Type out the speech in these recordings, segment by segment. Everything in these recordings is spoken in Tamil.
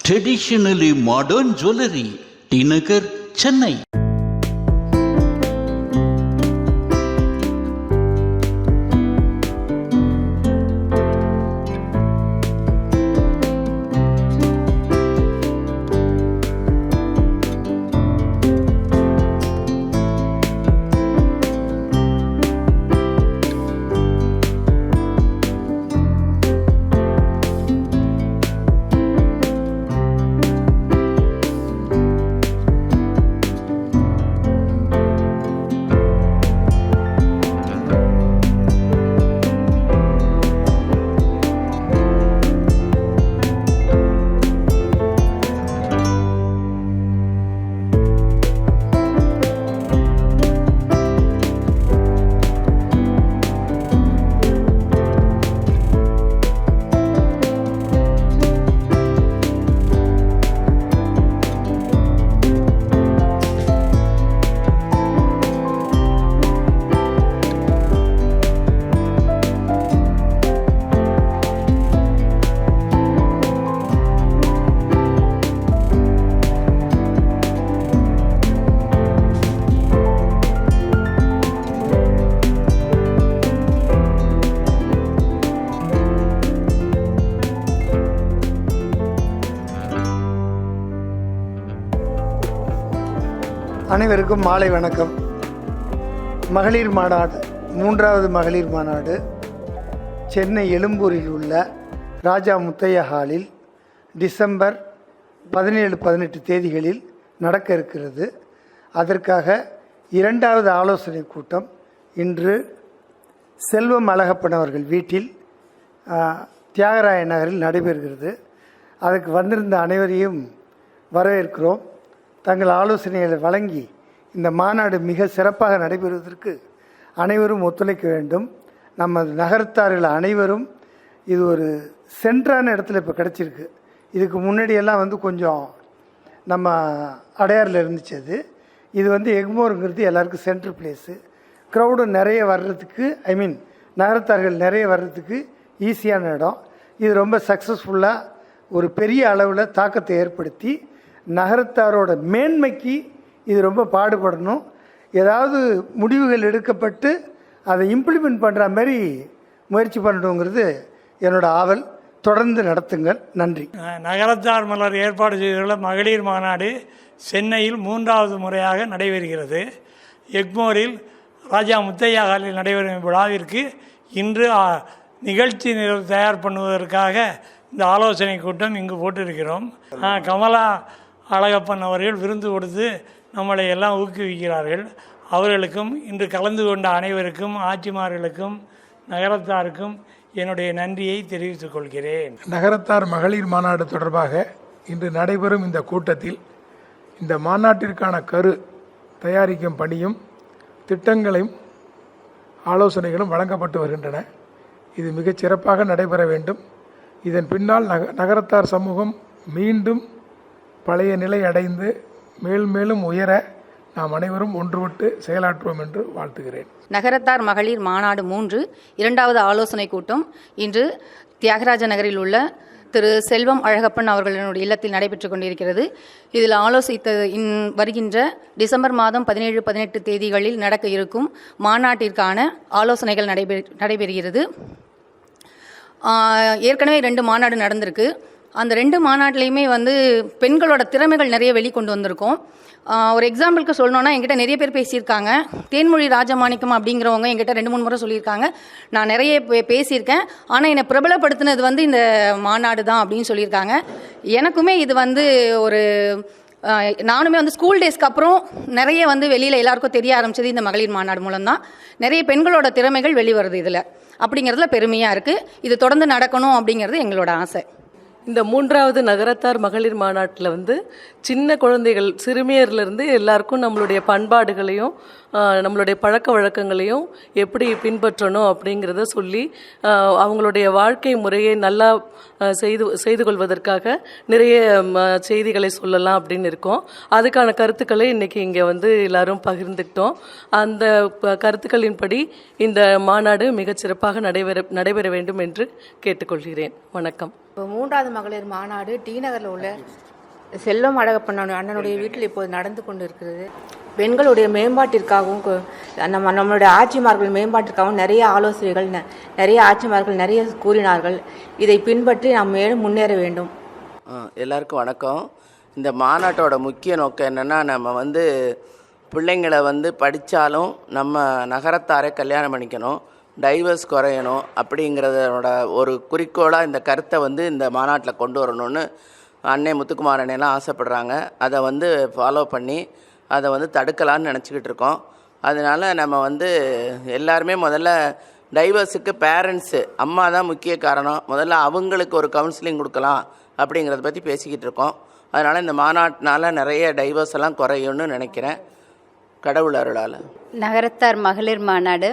traditionally modern jewellery T Nagar Chennai அனைவருக்கும் மாலை வணக்கம். மகளிர் மாநாடு மூன்றாவது மகளிர் மாநாடு சென்னை எழும்பூரில் உள்ள ராஜா முத்தையா ஹாலில் டிசம்பர் பதினேழு பதினெட்டு தேதிகளில் நடக்க இருக்கிறது. அதற்காக இரண்டாவது ஆலோசனை கூட்டம் இன்று செல்வம் அழகப்பன் அவர்கள் வீட்டில் தியாகராய நகரில் நடைபெறுகிறது. அதுக்கு வந்திருந்த அனைவரையும் வரவேற்கிறோம். தங்கள் ஆலோசனைகளை வழங்கி இந்த மாநாடு மிக சிறப்பாக நடைபெறுவதற்கு அனைவரும் ஒத்துழைக்க வேண்டும். நமது நகரத்தார்கள் அனைவரும் இது ஒரு சென்றான இடத்துல இப்போ கிடச்சிருக்கு. இதுக்கு முன்னாடியெல்லாம் வந்து கொஞ்சம் நம்ம அடையாறில் இருந்துச்சு அது. இது வந்து எக்மோருங்கிறது எல்லாருக்கும் சென்ட்ரல் பிளேஸு க்ரௌடு நிறைய வர்றதுக்கு ஐ மீன் நகரத்தார்கள் நிறைய வர்றதுக்கு ஈஸியான இடம். இது ரொம்ப சக்ஸஸ்ஃபுல்லாக ஒரு பெரிய அளவில் தாக்கத்தை ஏற்படுத்தி நகரத்தாரோட மேன்மைக்கு இது ரொம்ப பாடுபடணும். ஏதாவது முடிவுகள் எடுக்கப்பட்டு அதை இம்ப்ளிமெண்ட் பண்ணுற மாதிரி முயற்சி பண்ணணுங்கிறது என்னோட ஆவல். தொடர்ந்து நடத்துங்கள். நன்றி. நகரத்தார் மலர் ஏற்பாடு செய்துள்ள மகளிர் மாநாடு சென்னையில் மூன்றாவது முறையாக நடைபெறுகிறது. எக்மோரில் ராஜா முத்தையா ஹாலில் நடைபெறும் விழாவிற்கு இன்று நிகழ்ச்சி நிரல் தயார் பண்ணுவதற்காக இந்த ஆலோசனை கூட்டம் இங்கு போட்டிருக்கிறோம். கமலா அழகப்பன் அவர்கள் விருந்து கொடுத்து நம்மளை எல்லாம் ஊக்குவிக்கிறார்கள். அவர்களுக்கும் இன்று கலந்து கொண்ட அனைவருக்கும் ஆட்சிமார்களுக்கும் நகரத்தாருக்கும் என்னுடைய நன்றியை தெரிவித்துக் கொள்கிறேன். நகரத்தார் மகளிர் மாநாடு தொடர்பாக இன்று நடைபெறும் இந்த கூட்டத்தில் இந்த மாநாட்டிற்கான கரு தயாரிக்கும் பணியும் திட்டங்களையும் ஆலோசனைகளும் வழங்கப்பட்டு வருகின்றன. இது மிகச் சிறப்பாக நடைபெற வேண்டும். இதன் பின்னால் நக நகரத்தார் சமூகம் மீண்டும் பழைய நிலை அடைந்து மேல் மேலும் உயர நாம் அனைவரும் ஒன்றுபட்டு செயலாற்றுவோம் என்று வாழ்த்துகிறேன். நகரத்தார் மகளிர் மாநாடு மூன்று இரண்டாவது ஆலோசனை கூட்டம் இன்று தியாகராஜ நகரில் உள்ள திரு செல்வம் அழகப்பன் அவர்களினுடைய இல்லத்தில் நடைபெற்றுக் கொண்டிருக்கிறது. இதில் ஆலோசித்த இன் வருகின்ற டிசம்பர் மாதம் பதினேழு பதினெட்டு தேதிகளில் நடக்க இருக்கும் மாநாட்டிற்கான ஆலோசனைகள் நடைபெ நடைபெறுகிறது. ஏற்கனவே ரெண்டு மாநாடு நடந்திருக்கு. அந்த ரெண்டு மாநாட்டிலையுமே வந்து பெண்களோட திறமைகள் நிறைய வெளிக்கொண்டு வந்திருக்கோம். ஒரு எக்ஸாம்பிளுக்கு சொல்லணும்னா என்கிட்ட நிறைய பேர் பேசியிருக்காங்க. தேன்மொழி ராஜமாணிக்கம் அப்படிங்கிறவங்க என்கிட்ட ரெண்டு மூணு முறை சொல்லியிருக்காங்க. நான் நிறைய பே- பேசியிருக்கேன். ஆனால் என்னை பிரபலப்படுத்தினது வந்து இந்த மாநாடு தான் அப்படின்னு சொல்லியிருக்காங்க. எனக்குமே இது வந்து ஒரு நானுமே வந்து ஸ்கூல் டேஸ்க்கு அப்புறம் நிறைய வந்து வெளியில் எல்லாருக்கும் தெரிய ஆரம்பிச்சது இந்த மகளிர் மாநாடு மூலம்தான். நிறைய பெண்களோட திறமைகள் வெளிவருது இதில். அப்படிங்கிறதுல பெருமையாக இருக்குது இது தொடர்ந்து நடக்கணும் அப்படிங்கிறது எங்களோட ஆசை. இந்த மூன்றாவது நகரத்தார் மகளிர் மாநாட்டில் வந்து சின்ன குழந்தைகள் சிறுமியர்லேருந்து எல்லாருக்கும் நம்மளுடைய பண்பாடுகளையும் நம்மளுடைய பழக்க வழக்கங்களையும் எப்படி பின்பற்றணும் அப்படிங்கிறத சொல்லி அவங்களுடைய வாழ்க்கை முறையை நல்லா செய்து செய்து கொள்வதற்காக நிறைய செய்திகளை சொல்லலாம் அப்படின்னு இருக்கோம். அதுக்கான கருத்துக்களை இன்னைக்கு இங்கே வந்து எல்லாரும் பகிர்ந்துக்கிட்டோம். அந்த ப- கருத்துக்களின்படி இந்த மாநாடு மிகச்சிறப்பாக நடைபெற நடைபெற வேண்டும் என்று கேட்டுக்கொள்கிறேன். வணக்கம். இப்போ மூன்றாவது மகளிர் மாநாடு டி நகரில் உள்ள செல்வம் அழகப்பண்ண அண்ணனுடைய வீட்டில் இப்போது நடந்து கொண்டு இருக்கிறது பெண்களுடைய மேம்பாட்டிற்காகவும் நம்ம நம்மளுடைய ஆட்சிமார்கள் மேம்பாட்டிற்காகவும் நிறைய ஆலோசனைகள் ந- நிறைய ஆட்சிமார்கள் நிறைய கூறினார்கள். இதை பின்பற்றி நாம் மேலும் முன்னேற வேண்டும். எல்லாருக்கும் வணக்கம். இந்த மாநாட்டோட முக்கிய நோக்கம் என்னென்னா நம்ம வந்து பிள்ளைங்களை வந்து படித்தாலும் நம்ம நகரத்தாரை கல்யாணம் பண்ணிக்கணும் டைவர்ஸ் குறையணும் அப்படிங்கிறதோட ஒரு குறிக்கோளாக இந்த கருத்தை வந்து இந்த மாநாட்டில் கொண்டு வரணும்னு அன்னை முத்துக்குமார் எல்லாம் ஆசைப்படுறாங்க. அதை வந்து ஃபாலோ பண்ணி அதை வந்து தடுக்கலான்னு நினச்சிக்கிட்டு இருக்கோம். அதனால் நம்ம வந்து எல்லாருமே முதல்ல டைவர்ஸுக்கு பேரண்ட்ஸு அம்மா தான் முக்கிய காரணம். முதல்ல அவங்களுக்கு ஒரு கவுன்சிலிங் கொடுக்கலாம் அப்படிங்கிறத பற்றி பேசிக்கிட்டு இருக்கோம். அதனால் இந்த மாநாட்டினால் நிறைய டைவர்ஸ் எல்லாம் குறையும்னு நினைக்கிறேன். கடவுள் அருளால். நகரத்தார் மகளிர் மாநாடு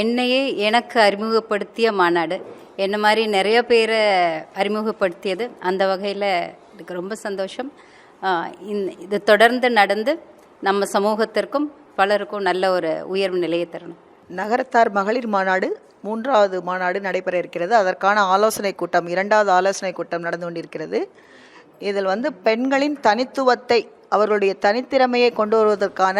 என்னையே எனக்கு அறிமுகப்படுத்திய மாநாடு. என்ன மாதிரி நிறைய பேரை அறிமுகப்படுத்தியது. அந்த வகையில் எனக்கு ரொம்ப சந்தோஷம். இது தொடர்ந்து நடந்து நம்ம சமூகத்திற்கும் பலருக்கும் நல்ல ஒரு உயர்வு நிலையை தரணும். நகரத்தார் மகளிர் மாநாடு மூன்றாவது மாநாடு நடைபெற இருக்கிறது. அதற்கான ஆலோசனை கூட்டம் இரண்டாவது ஆலோசனை கூட்டம் நடந்து கொண்டிருக்கிறது. இதில் வந்து பெண்களின் தனித்துவத்தை அவர்களுடைய தனித்திறமையை கொண்டு வருவதற்கான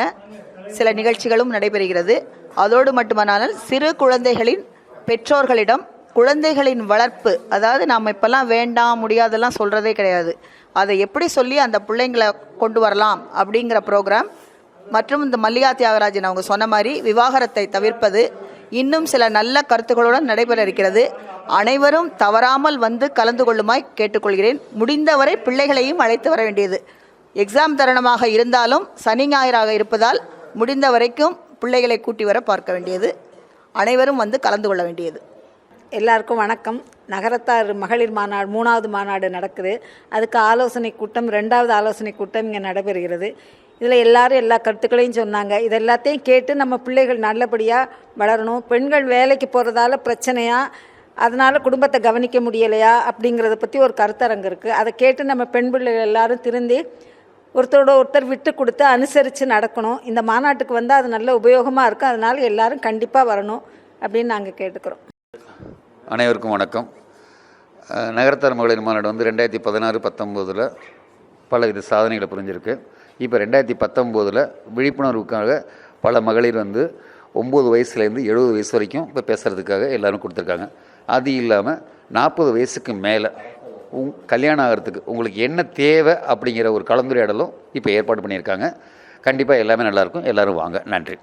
சில நிகழ்ச்சிகளும் நடைபெறுகிறது. அதோடு மட்டுமல்லாமல் சிறு குழந்தைகளின் பெற்றோர்களிடம் குழந்தைகளின் வளர்ப்பு அதாவது நாம் இப்போல்லாம் வேண்டாம் முடியாதெல்லாம் சொல்கிறதே கிடையாது. அதை எப்படி சொல்லி அந்த பிள்ளைங்களை கொண்டு வரலாம் அப்படிங்கிற ப்ரோக்ராம் மற்றும் இந்த மல்லிகா தியாகராஜன் அவங்க சொன்ன மாதிரி விவாகரத்தை தவிர்ப்பது இன்னும் சில நல்ல கருத்துக்களுடன் நடைபெற இருக்கிறது. அனைவரும் தவறாமல் வந்து கலந்து கொள்ளுமாய் கேட்டுக்கொள்கிறேன். முடிந்தவரை பிள்ளைகளையும் அழைத்து வர வேண்டியது. எக்ஸாம் தருணமாக இருந்தாலும் சனி ஞாயிறாக இருப்பதால் முடிந்த வரைக்கும் பிள்ளைகளை கூட்டி வர பார்க்க வேண்டியது. அனைவரும் வந்து கலந்து கொள்ள வேண்டியது. எல்லாருக்கும் வணக்கம். நகரத்தார் மகளிர் மாநாடு மூணாவது மாநாடு நடக்குது. அதுக்கு ஆலோசனை கூட்டம் ரெண்டாவது ஆலோசனை கூட்டம் இங்கே நடைபெறுகிறது. இதில் எல்லாரும் எல்லா கருத்துக்களையும் சொன்னாங்க. இது எல்லாத்தையும் கேட்டு நம்ம பிள்ளைகள் நல்லபடியாக வளரணும். பெண்கள் வேலைக்கு போகிறதால பிரச்சனையாக அதனால் குடும்பத்தை கவனிக்க முடியலையா? அப்படிங்கிறத பற்றி ஒரு கருத்தரங்கு இருக்குது அதை கேட்டு நம்ம பெண் பிள்ளைகள் எல்லாரும் திருந்தி ஒருத்தரோட ஒருத்தர் விட்டு கொடுத்து அனுசரித்து நடக்கணும். இந்த மாநாட்டுக்கு வந்தால் அது நல்ல உபயோகமாக இருக்கும். அதனால் எல்லாரும் கண்டிப்பாக வரணும் அப்படின்னு நாங்கள் கேட்டுக்கிறோம். அனைவருக்கும் வணக்கம். நகரத்தார் மகளிர் மாநாடு வந்து ரெண்டாயிரத்தி பதினாறு பத்தொம்போதில் பலவித சாதனைகளை புரிஞ்சிருக்கு. இப்போ ரெண்டாயிரத்தி பத்தொம்போதில் விழிப்புணர்வுக்காக பல மகளிர் வந்து ஒம்பது வயசுலேருந்து எழுபது வயசு வரைக்கும் இப்போ பேசுகிறதுக்காக எல்லாரும் கொடுத்துருக்காங்க. அது இல்லாமல் நாற்பது வயசுக்கு மேலே உங் கல்யாணம் ஆகிறதுக்கு உங்களுக்கு என்ன தேவை அப்படிங்கிற ஒரு கலந்துரையாடலும் இப்போ ஏற்பாடு பண்ணியிருக்காங்க. கண்டிப்பாக எல்லாமே நல்லாயிருக்கும் எல்லோரும் வாங்க. நன்றி.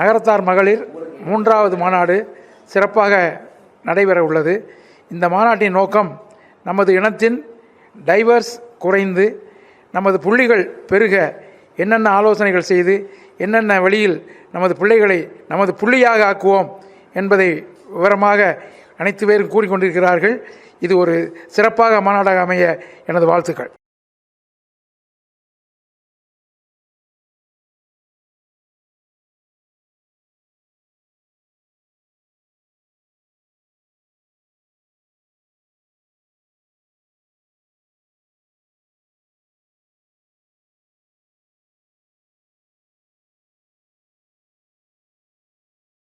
நகரத்தார் மகளிர் மூன்றாவது மாநாடு சிறப்பாக நடைபெற உள்ளது. இந்த மாநாட்டின் நோக்கம் நமது இனத்தின் டைவர்ஸ் குறைந்து நமது புள்ளிகள் பெருக என்னென்ன ஆலோசனைகள் செய்து என்னென்ன வழியில் நமது பிள்ளைகளை நமது புள்ளியாக ஆக்குவோம் என்பதை விவரமாக அனைத்து பேரும் கூறிக்கொண்டிருக்கிறார்கள். இது ஒரு சிறப்பாக மாநாடாக அமைய எனது வாழ்த்துக்கள்.